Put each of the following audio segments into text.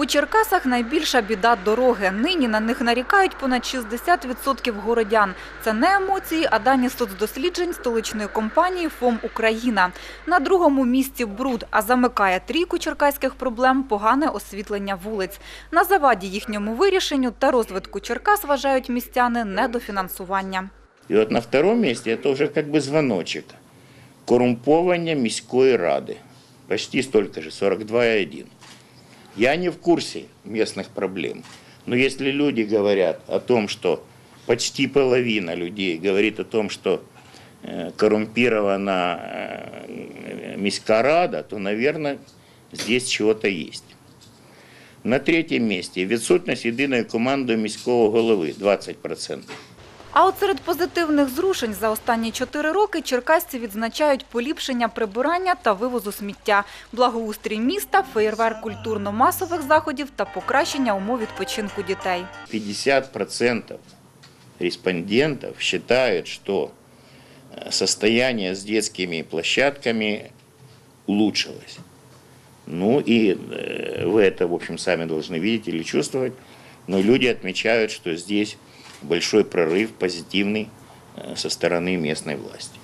У Черкасах найбільша біда – дороги. Нині на них нарікають понад 60% городян. Це не емоції, а дані соцдосліджень столичної компанії ФОМ «Україна». На другому місці бруд, а замикає трійку черкаських проблем – погане освітлення вулиць. На заваді їхньому вирішенню та розвитку Черкас вважають містяни недофінансування. І от на втором місці це вже як би. Корумповання міської ради. Почти столько же, 42,1. Я не в курсе местных проблем. Но если люди говорят о том, что почти половина людей говорит о том, что э, коррумпирована э, міська рада, то, наверное, здесь чего-то есть. На третьем месте відсутність єдиної команди міського голови 20%. А от серед позитивних зрушень за останні чотири роки черкасці відзначають поліпшення прибирання та вивозу сміття, благоустрій міста, феєрверк культурно-масових заходів та покращення умов відпочинку дітей. 50% респондентов считают, что э, состояние с детскими площадками улучшилось. Ну и э, вы это, в общем, сами должны видеть или чувствовать. Но люди отмечают, что здесь большой прорыв позитивный э, со стороны местной власти.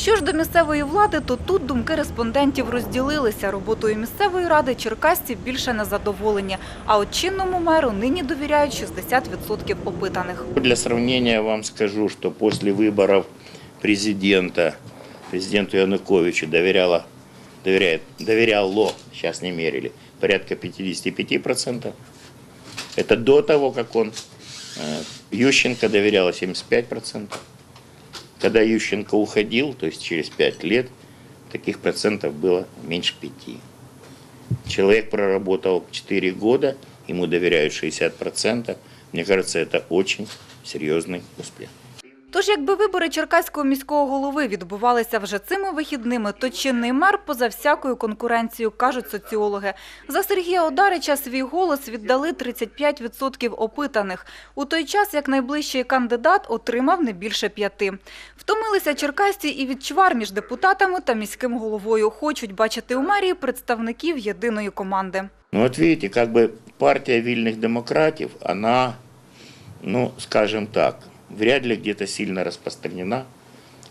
Що ж до місцевої влади, то тут думки респондентів розділилися. Роботою місцевої ради черкасці більше не задоволені. А от чинному меру нині довіряють 60% опитаних. Для сравнения вам скажу, что после выборов президента, президенту Януковичу доверяло, доверяет, доверяло, сейчас не мерили, порядка 55%. Это до того, как он, э, Ющенко доверяло 75%. Когда Ющенко уходил, то есть через 5 лет, таких процентов было меньше 5. Человек проработал 4 года, ему доверяют 60%. Мне кажется, это очень серьезный успех. Тож, якби вибори черкаського міського голови відбувалися вже цими вихідними, то чинний мер поза всякою конкуренцією, кажуть соціологи. За Сергія Одарича свій голос віддали 35% опитаних. У той час, як найближчий кандидат отримав не більше п'яти. Втомилися черкасці і від чвар між депутатами та міським головою. Хочуть бачити у мерії представників єдиної команди. Ну вот видите, как бы партия вильных демократов, она, ну, скажем так, вряд ли где-то сильно распространена,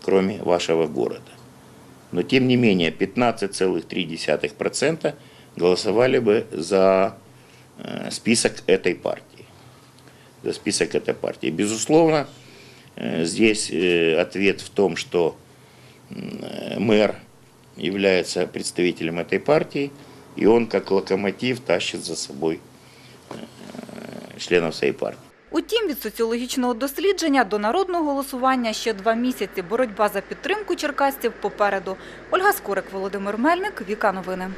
кроме вашего города. Но тем не менее 15,3% голосовали бы за э, список этой партии. За список этой партии. Безусловно, э, здесь э, ответ в том, что мэр является представителем этой партии, и он как локомотив тащит за собой членов своей партии. Утім, від соціологічного дослідження до народного голосування ще два місяці. Боротьба за підтримку черкасців попереду. Ольга Скорик, Володимир Мельник, Віка Новини.